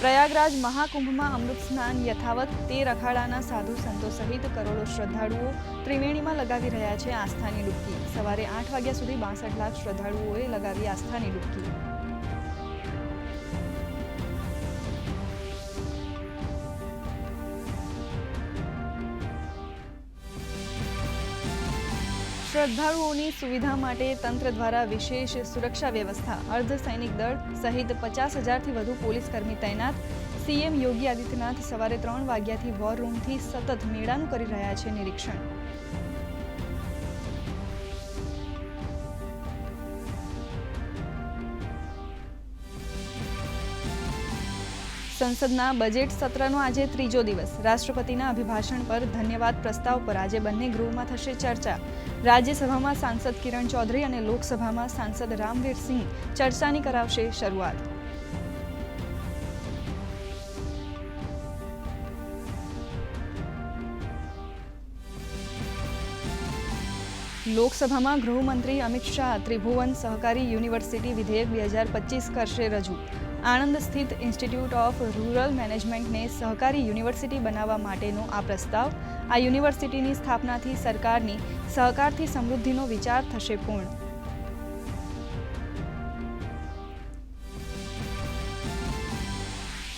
પ્રયાગરાજ મહાકુંભમાં અમૃત સ્નાન યથાવત તે રખાડાના સાધુ સંતો સહિત કરોડો શ્રદ્ધાળુઓ ત્રિવેણીમાં લગાવી રહ્યા છે આસ્થાની ડૂબકી. સવારે આઠ વાગ્યા સુધી બાસઠ લાખ શ્રદ્ધાળુઓએ લગાવી આસ્થાની ડૂબકી. શ્રદ્ધાળુઓની સુવિધા માટે તંત્ર દ્વારા વિશેષ સુરક્ષા વ્યવસ્થા. અર્ધ સૈનિક દળ સહિત પચાસ હજારથી વધુ પોલીસ કર્મી તૈનાત. સીએમ યોગી આદિત્યનાથ સવારે ત્રણ વાગ્યાથી વોર રૂમથી સતત મેળાનું કરી રહ્યા છે નિરીક્ષણ. સંસદના બજેટ સત્રનો આજે ત્રીજો દિવસ. રાષ્ટ્રપતિના અભિભાષણ પર ધન્યવાદ પ્રસ્તાવ પર આજે બંને ગૃહમાં થશે ચર્ચા. રાજ્યસભામાં સાંસદ કિરણ ચૌધરી અને લોકસભામાં સાંસદ રામવીર સિંહ ચર્ચાની કરાવશે શરૂઆત. લોકસભામાં ગૃહમંત્રી અમિત શાહ ત્રિભુવન સહકારી યુનિવર્સિટી વિધેયક બે હજાર પચીસ કરશે રજૂ. આણંદ સ્થિત ઇન્સ્ટિટ્યૂટ ઓફ રૂરલ મેનેજમેન્ટને સહકારી યુનિવર્સિટી બનાવવા માટેનો આ પ્રસ્તાવ આ યુનિવર્સિટીની સ્થાપનાથી સરકારની સહકારથી સમૃદ્ધિનો વિચાર થશે પૂર્ણ.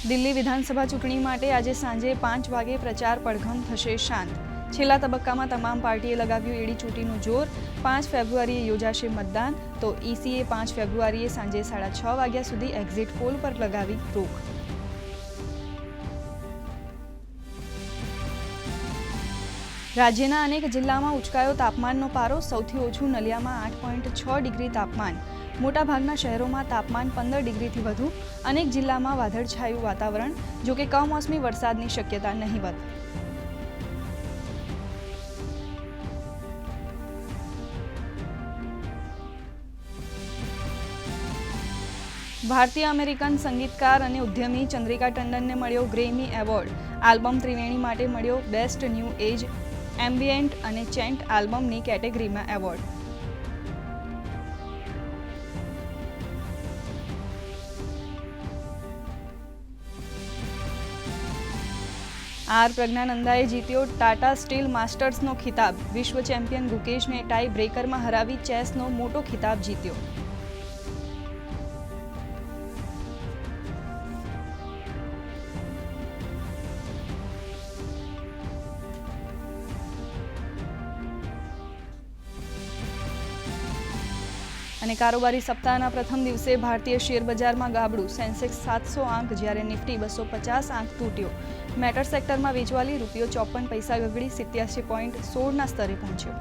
દિલ્હી વિધાનસભા ચૂંટણી માટે આજે સાંજે પાંચ વાગે પ્રચાર પડઘમ થશે શાંત. છેલ્લા તબક્કામાં તમામ પાર્ટીએ લગાવ્યું એડી ચૂંટીનું જોર. પાંચ ફેબ્રુઆરીએ યોજાશે મતદાન. તો ઈસીએ પાંચ ફેબ્રુઆરીએ સાંજે સાડા છ વાગ્યા સુધી એક્ઝિટ પોલ પર લગાવી રોક. રાજ્યના અનેક જિલ્લામાં ઉચકાયો તાપમાનનો પારો. સૌથી ઓછું નલિયામાં આઠ પોઈન્ટ છ ડિગ્રી તાપમાન. મોટાભાગના શહેરોમાં તાપમાન પંદર ડિગ્રીથી વધુ. અનેક જિલ્લામાં વાદળછાયું વાતાવરણ, જોકે કમોસમી વરસાદની શક્યતા નહીવત. ભારતીય અમેરિકન સંગીતકાર અને ઉદ્યમી ચંદ્રિકા ટંડનને મળ્યો ગ્રેમી એવોર્ડ. આલ્બમ ત્રિવેણી માટે મળ્યો બેસ્ટ ન્યૂ એજ એમ્બિયન્ટ અને ચેન્ટ આલ્બમની કેટેગરીમાં એવોર્ડ. આર પ્રજ્ઞાનંદાએ જીત્યો ટાટા સ્ટીલ માસ્ટર્સનો ખિતાબ. વિશ્વ ચેમ્પિયન ગુકેશને ટાઈ બ્રેકરમાં હરાવી ચેસનો મોટો ખિતાબ જીત્યો. અને કારોબારી સપ્તાહના પ્રથમ દિવસે ભારતીય શેર બજારમાં ગાબડું. સેન્સેક્સ સાતસો આંક જ્યારે નિફ્ટી બસો પચાસ આંક તૂટ્યો. મેટર સેક્ટરમાં વેચવાલી રૂપિયો ચોપન પૈસા ગગડી સિત્યાસી પોઈન્ટ સોળના સ્તરે પહોંચ્યો.